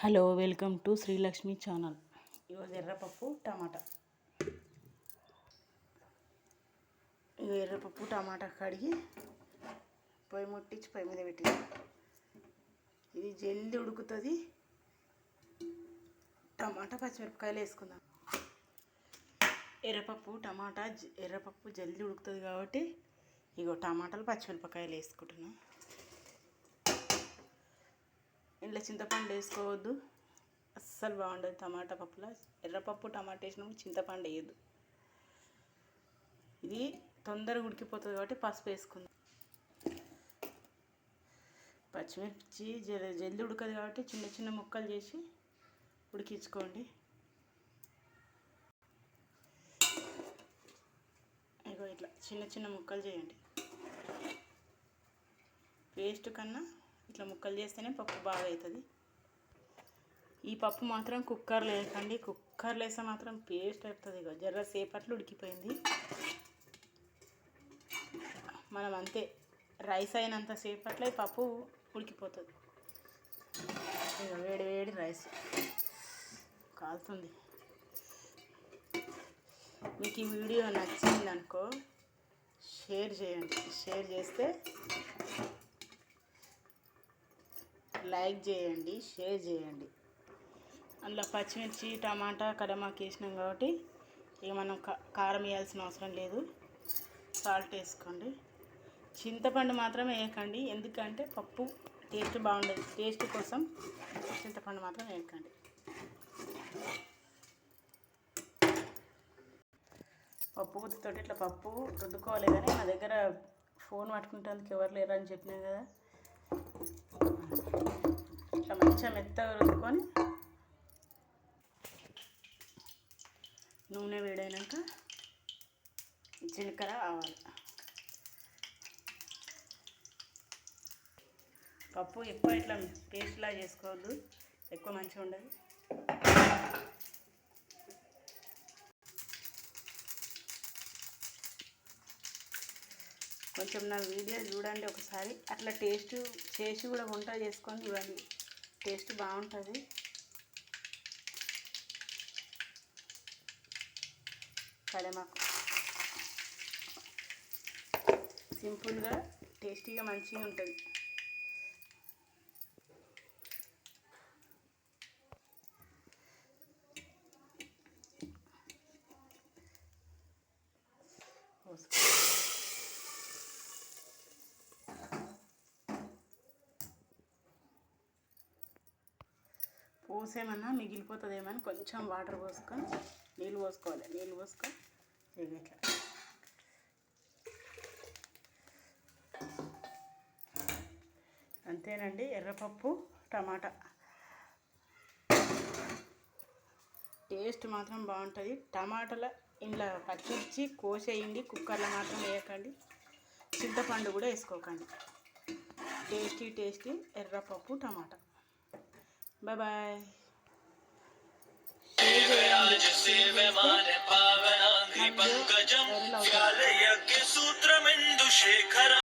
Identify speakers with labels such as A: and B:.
A: Hello welcome to Srilakshmi channel. ఈరోజు ఎర్రపప్పు టమాటా. ఇక ఎర్రపప్పు టమాటా కడిగి పొయ్యి ముట్టించి పొయ్యి మీద పెట్టింది ఇది జల్ది ఉడుకుతుంది. టమాటా పచ్చిమిరపకాయలు వేసుకుందాం. ఎర్రపప్పు టమాటా ఎర్రపప్పు జల్ది ఉడుకుతుంది కాబట్టి ఇగో టమాటాలు పచ్చిమిరపకాయలు వేసుకుంటున్నాం. ఇంట్లో చింతపండు వేసుకోవద్దు. అస్సలు బాగుండదు టమాటా పప్పులో. ఎర్రపప్పు టమాటా వేసినప్పుడు చింతపండు వేయద్దు. ఇది తొందరగా ఉడికిపోతుంది కాబట్టి పసుపు వేసుకుందాం. పచ్చిమిర్చి జల్ జల్ది ఉడకదు కాబట్టి చిన్న చిన్న ముక్కలు చేసి ఉడికించుకోండి. ఇగో ఇట్లా చిన్న చిన్న ముక్కలు చేయండి. పేస్ట్ కన్నా ఇట్లా ముక్కలు చేస్తేనే పప్పు బాగా అవుతుంది ఈ పప్పు మాత్రం కుక్కర్లో వేయకండి. కుక్కర్లో వేస్తే మాత్రం పేస్ట్ అవుతుంది ఇక జర్ర సేపట్లో ఉడికిపోయింది. మనం అంతే. రైస్ అయినంత సేపట్లో ఈ పప్పు ఉడికిపోతుంది. ఇక వేడి వేడి రైస్ కాలుతుంది. మీకు ఈ వీడియో నచ్చింది అనుకో షేర్ చేయండి. షేర్ చేస్తే లైక్ చేయండి షేర్ చేయండి. అందులో పచ్చిమిర్చి టమాటా కడమాకి వేసినాం కాబట్టి ఇక మనం కారం వేయాల్సిన అవసరం లేదు. సాల్ట్ వేసుకోండి. చింతపండు మాత్రం వేయకండి. ఎందుకంటే పప్పు టేస్ట్ బాగుండదు. టేస్ట్ కోసం చింతపండు మాత్రం వేయకండి. పప్పు గుత్తితో ఇట్లా పప్పు రుద్దుకోవాలి కానీ నా దగ్గర ఫోన్ పట్టుకుంటేందుకు ఎవరు లేరని చెప్పినా కదా. ఇట్లా మంచిగా మెత్తగా రుద్దుకొని నూనె వేడైనాక జీలకర్ర ఆవాలి. పప్పు ఎక్కువ ఇట్లా పేస్ట్లా చేసుకోవద్దు ఎక్కువ మంచిగా ఉండదు. కొంచెం నా వీడియో చూడండి ఒకసారి. అట్లా టేస్ట్ చేసి కూడా వంట చేసుకొని చూడండి. టేస్ట్ బాగుంటుంది. కడమాకు సింపుల్గా టేస్టీగా మంచిగా ఉంటుంది. పోసుకో. పోసేమన్నా మిగిలిపోతుందేమో అని కొంచెం వాటర్ పోసుకొని నీళ్ళు పోసుకోవాలి. నీళ్ళు పోసుకొని ఇట్లా అంతేనండి ఎర్రపప్పు టమాటా. టేస్ట్ మాత్రం బాగుంటుంది. టమాటాల ఇంట్లో పచ్చిమిర్చి కోసేయండి కుక్కర్లో మాత్రం వేయకండి. చింతపండు కూడా వేసుకోకండి. టేస్టీ టేస్టీ ఎర్రపప్పు టమాటా.
B: 拜拜。谢谢